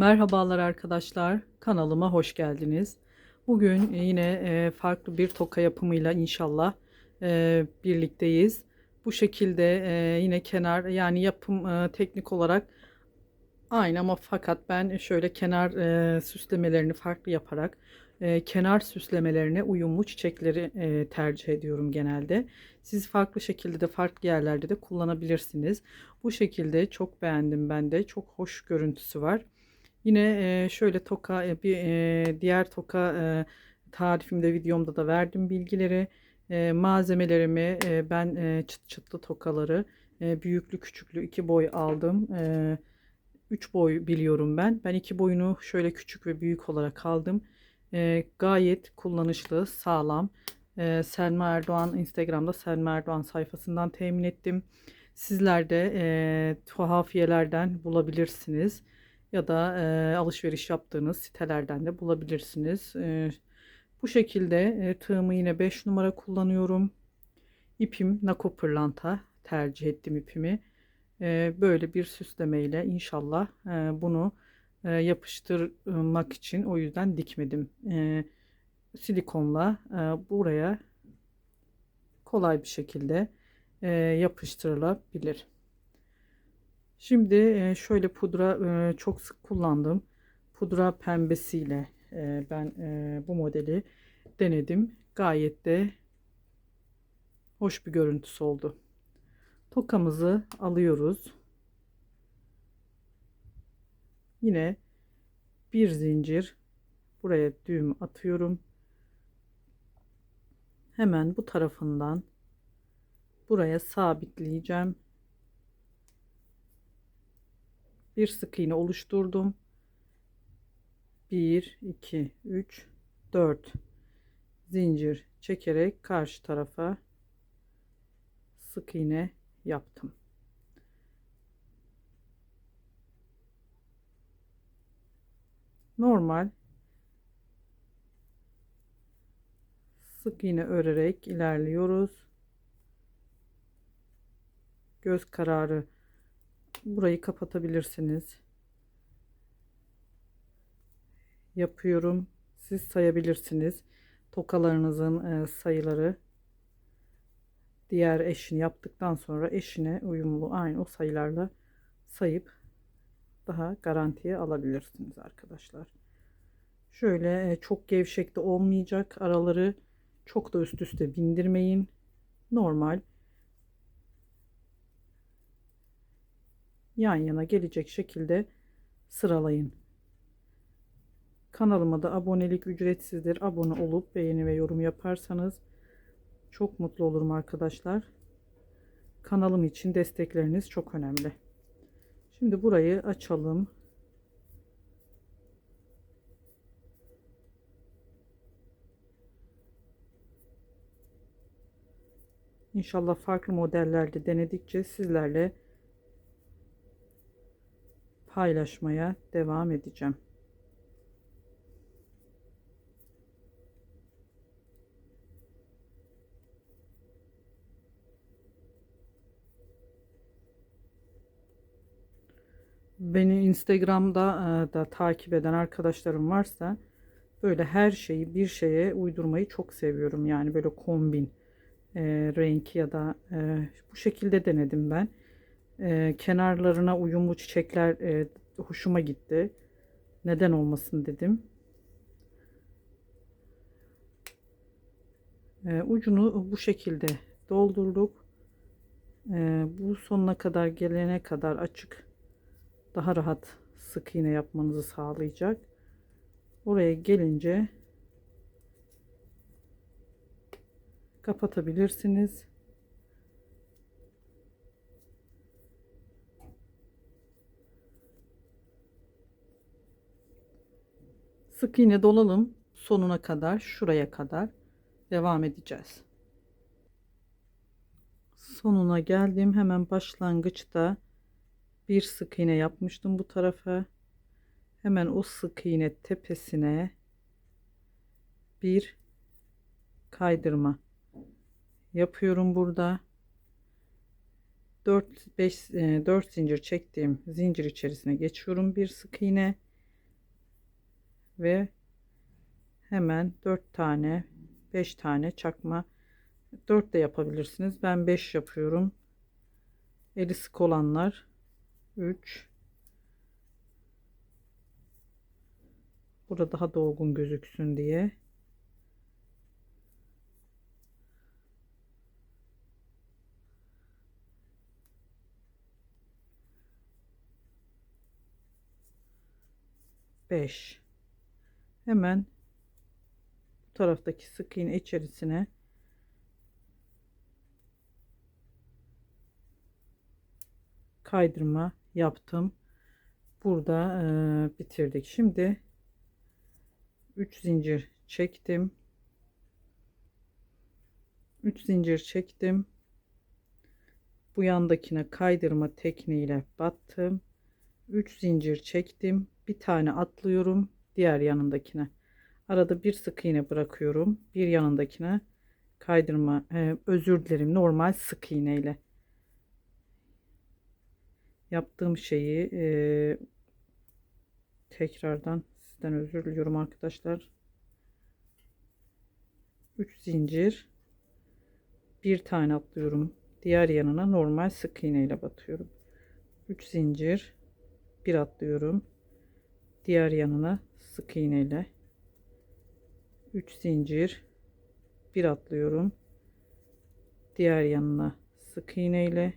Merhabalar arkadaşlar, kanalıma hoş geldiniz. Bugün yine e, farklı bir toka yapımıyla inşallah e, birlikteyiz. Bu şekilde e, yine kenar yani yapım e, teknik olarak aynı ama fakat ben şöyle kenar e, süslemelerini farklı yaparak e, kenar süslemelerine uyumlu çiçekleri e, tercih ediyorum genelde. Siz farklı şekilde de farklı yerlerde de kullanabilirsiniz. Bu şekilde çok beğendim ben de. Çok hoş görüntüsü var. Yine e, şöyle toka e, bir e, diğer toka e, tarifimde videomda da verdim bilgileri. E, malzemelerimi e, ben e, çıt çıtlı tokaları e, büyüklü küçüklü iki boy aldım. E, 3 boy biliyorum ben. Ben iki boyunu şöyle küçük ve büyük olarak aldım. E, gayet kullanışlı, sağlam. E, Selma Erdoğan Instagram'da Selma Erdoğan sayfasından temin ettim. Sizler de e, tuhafiyelerden bulabilirsiniz ya da e, alışveriş yaptığınız sitelerden de bulabilirsiniz. E, bu şekilde e, tığımı yine 5 numara kullanıyorum. İpim Nako pırlanta tercih ettim ipimi. E, böyle bir süslemeyle inşallah e, bunu e, yapıştırmak için o yüzden dikmedim. E, silikonla e, buraya kolay bir şekilde e, yapıştırılabilir. Şimdi e, şöyle pudra e, çok sık kullandım. Pudra pembesiyle e, ben bu modeli denedim. Gayet de hoş bir görüntüsü oldu. Tokamızı alıyoruz. Yine bir zincir buraya düğüm atıyorum. Hemen bu tarafından buraya sabitleyeceğim. Bir sık iğne oluşturdum. 1 2 3 4 zincir çekerek karşı tarafa sık iğne yaptım. Normal sık iğne örerek ilerliyoruz. Göz kararı burayı kapatabilirsiniz. Yapıyorum. Siz sayabilirsiniz. Tokalarınızın e, sayıları diğer eşini yaptıktan sonra eşine uyumlu aynı o sayılarla sayıp daha garantiye alabilirsiniz arkadaşlar. Şöyle e, çok gevşek de olmayacak. Araları çok da üst üste bindirmeyin. Normal yan yana gelecek şekilde sıralayın. Kanalıma da abonelik ücretsizdir. Abone olup beğeni ve yorum yaparsanız çok mutlu olurum arkadaşlar. Kanalım için destekleriniz çok önemli. Şimdi burayı açalım. İnşallah farklı modellerde denedikçe sizlerle paylaşmaya devam edeceğim. Beni Instagram'da e, da takip eden arkadaşlarım varsa böyle her şeyi bir şeye uydurmayı çok seviyorum. Yani böyle kombin e, renk ya da e, bu şekilde denedim ben e, kenarlarına uyumlu çiçekler e, hoşuma gitti. Neden olmasın dedim. E, ucunu bu şekilde doldurduk. E, bu sonuna kadar gelene kadar açık daha rahat sık iğne yapmanızı sağlayacak. Oraya gelince kapatabilirsiniz. Sık iğne dolalım sonuna kadar şuraya kadar devam edeceğiz. Sonuna geldim. Hemen başlangıçta bir sık iğne yapmıştım bu tarafa. Hemen o sık iğne tepesine bir kaydırma yapıyorum burada. 4 5 4 zincir çektiğim zincir içerisine geçiyorum bir sık iğne ve hemen 4 tane 5 tane çakma 4 de yapabilirsiniz. Ben 5 yapıyorum. Eli sık olanlar 3 Burada daha dolgun gözüksün diye. Beş. Hemen bu taraftaki sık iğne içerisine kaydırma yaptım. Burada e, bitirdik. Şimdi 3 zincir çektim. 3 zincir çektim. Bu yandakine kaydırma tekniğiyle battım. 3 zincir çektim. Bir tane atlıyorum diğer yanındakine. Arada bir sık iğne bırakıyorum. Bir yanındakine kaydırma e, özür dilerim normal sık iğne ile yaptığım şeyi e, tekrardan sizden özür diliyorum arkadaşlar. 3 zincir. Bir tane atlıyorum. Diğer yanına normal sık iğne ile batıyorum. 3 zincir. Bir atlıyorum. Diğer yanına sık iğne ile 3 zincir. Bir atlıyorum. Diğer yanına sık iğne ile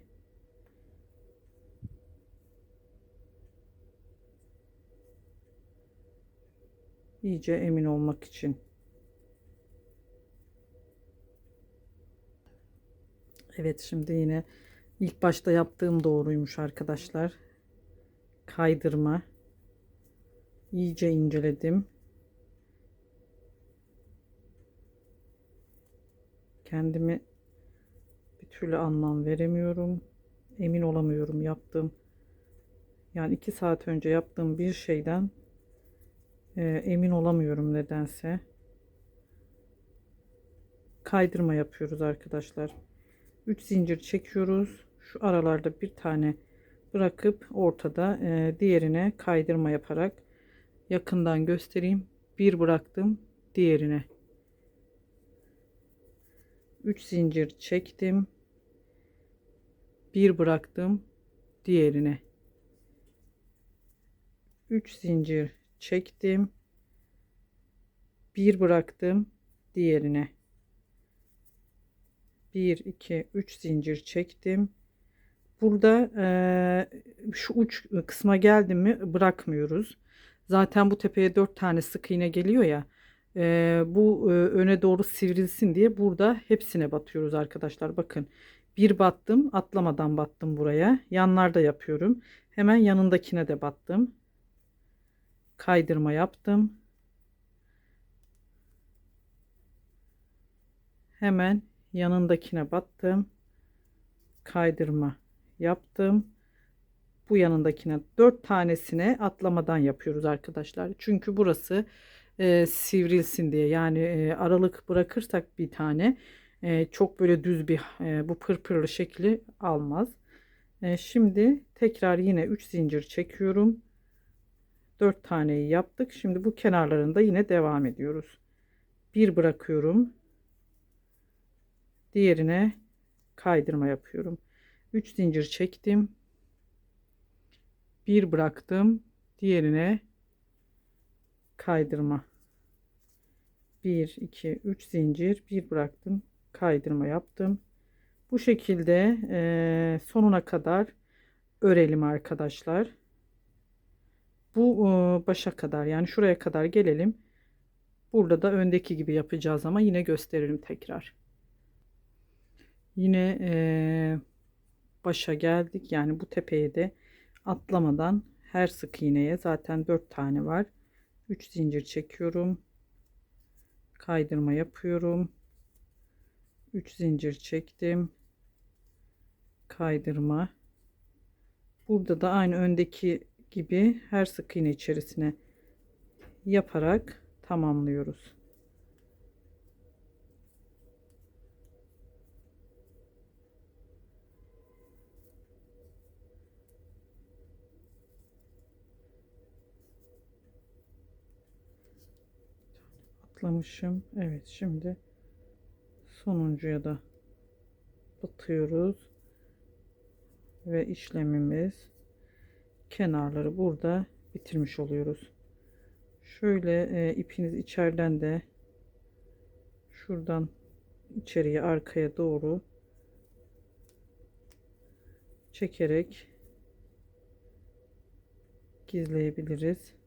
iyice emin olmak için. Evet şimdi yine ilk başta yaptığım doğruymuş arkadaşlar. Kaydırma iyice inceledim. Kendimi bir türlü anlam veremiyorum. Emin olamıyorum yaptığım. Yani iki saat önce yaptığım bir şeyden e, emin olamıyorum nedense. Kaydırma yapıyoruz arkadaşlar. 3 zincir çekiyoruz. Şu aralarda bir tane bırakıp ortada e, diğerine kaydırma yaparak yakından göstereyim. Bir bıraktım diğerine. 3 zincir çektim. Bir bıraktım diğerine. 3 zincir çektim. Bir bıraktım diğerine. 1 2 3 zincir çektim. Burada e, şu uç kısma geldi mi bırakmıyoruz zaten bu tepeye 4 tane sık iğne geliyor ya e, bu e, öne doğru sivrilsin diye burada hepsine batıyoruz arkadaşlar bakın bir battım atlamadan battım buraya yanlarda yapıyorum hemen yanındakine de battım kaydırma yaptım. Hemen yanındakine battım. Kaydırma yaptım. Bu yanındakine 4 tanesine atlamadan yapıyoruz arkadaşlar. Çünkü burası e, sivrilsin diye. Yani e, aralık bırakırsak bir tane e, çok böyle düz bir e, bu pırpırlı şekli almaz. E, şimdi tekrar yine 3 zincir çekiyorum 4 taneyi yaptık. Şimdi bu kenarlarında yine devam ediyoruz. Bir bırakıyorum. Diğerine kaydırma yapıyorum. 3 zincir çektim. Bir bıraktım. Diğerine kaydırma. 1 2 3 zincir bir bıraktım. Kaydırma yaptım. Bu şekilde e, sonuna kadar örelim arkadaşlar bu e, başa kadar yani şuraya kadar gelelim. Burada da öndeki gibi yapacağız ama yine gösteririm tekrar. Yine e, başa geldik. Yani bu tepeye de atlamadan her sık iğneye zaten 4 tane var. 3 zincir çekiyorum. Kaydırma yapıyorum. 3 zincir çektim. Kaydırma. Burada da aynı öndeki gibi her sık iğne içerisine yaparak tamamlıyoruz. Tıklamışım. Evet şimdi sonuncuya da batıyoruz. Ve işlemimiz kenarları burada bitirmiş oluyoruz. Şöyle e, ipiniz içeriden de şuradan içeriye arkaya doğru çekerek gizleyebiliriz.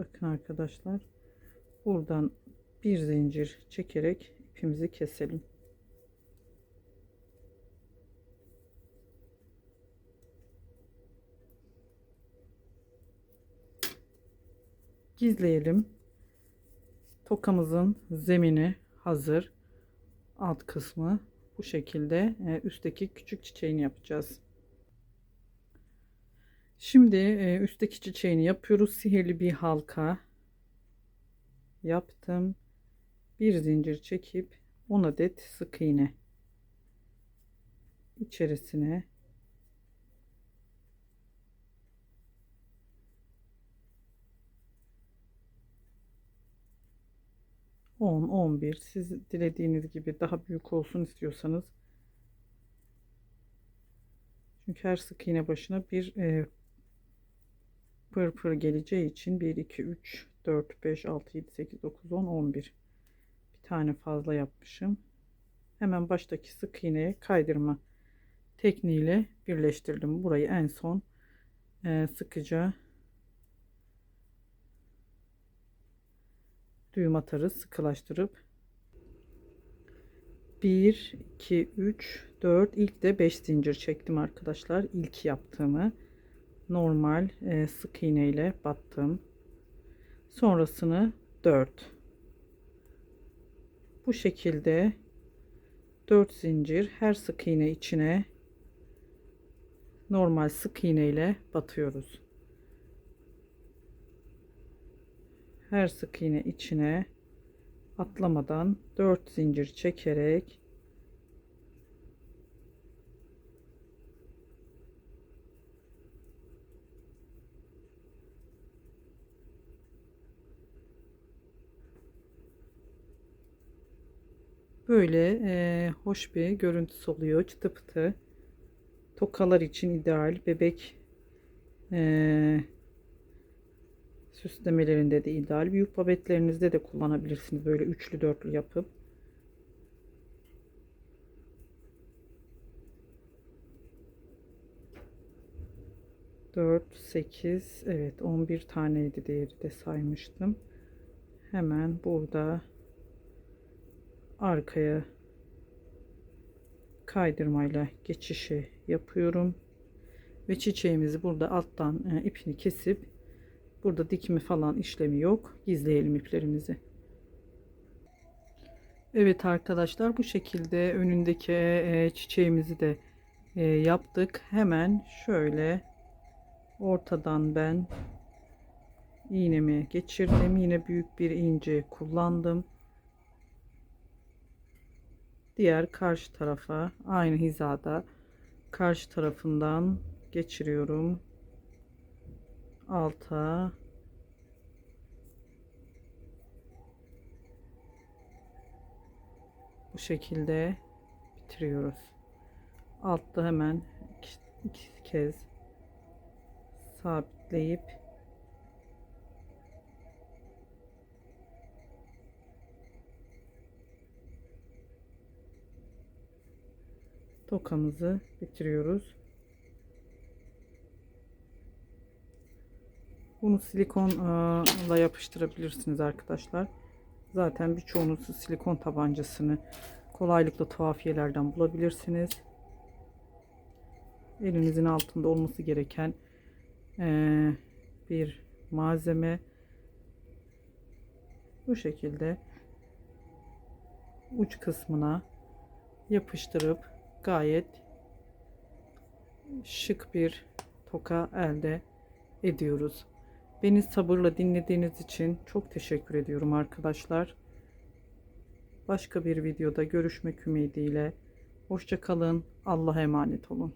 Bakın arkadaşlar buradan bir zincir çekerek ipimizi keselim. Gizleyelim. Tokamızın zemini hazır. Alt kısmı bu şekilde e, üstteki küçük çiçeğini yapacağız. Şimdi e, üstteki çiçeğini yapıyoruz. Sihirli bir halka yaptım. Bir zincir çekip 10 adet sık iğne içerisine on, on bir siz dilediğiniz gibi daha büyük olsun istiyorsanız çünkü her sık iğne başına bir e, pır pır geleceği için 1 2 3 4 5 6 7 8 9 10 11 bir. Tane fazla yapmışım. Hemen baştaki sık iğneye kaydırma tekniğiyle birleştirdim. Burayı en son e, sıkıca düğüm atarız sıkılaştırıp 1 2 3 4 ilk de 5 zincir çektim arkadaşlar ilk yaptığımı normal e, sık iğne ile battım. Sonrasını 4 bu şekilde 4 zincir her sık iğne içine normal sık iğne ile batıyoruz. Her sık iğne içine atlamadan 4 zincir çekerek böyle e, hoş bir görüntüsü oluyor. Çıtı pıtı. Tokalar için ideal. Bebek e, süslemelerinde de ideal. Büyük babetlerinizde de kullanabilirsiniz. Böyle üçlü dörtlü yapıp. Dört sekiz. Evet on bir taneydi. Değeri de saymıştım. Hemen burada arkaya kaydırmayla geçişi yapıyorum. Ve çiçeğimizi burada alttan e, ipini kesip burada dikimi falan işlemi yok. Gizleyelim iplerimizi. Evet arkadaşlar bu şekilde önündeki e, çiçeğimizi de e, yaptık. Hemen şöyle ortadan ben iğnemi geçirdim. Yine büyük bir ince kullandım diğer karşı tarafa aynı hizada karşı tarafından geçiriyorum. Alta. Bu şekilde bitiriyoruz. Altta hemen iki, iki kez sabitleyip tokamızı bitiriyoruz. Bunu silikonla yapıştırabilirsiniz arkadaşlar. Zaten birçoğunuz silikon tabancasını kolaylıkla tuhafiyelerden bulabilirsiniz. Elinizin altında olması gereken bir malzeme. Bu şekilde uç kısmına yapıştırıp gayet şık bir toka elde ediyoruz. Beni sabırla dinlediğiniz için çok teşekkür ediyorum arkadaşlar. Başka bir videoda görüşmek ümidiyle. Hoşçakalın. Allah'a emanet olun.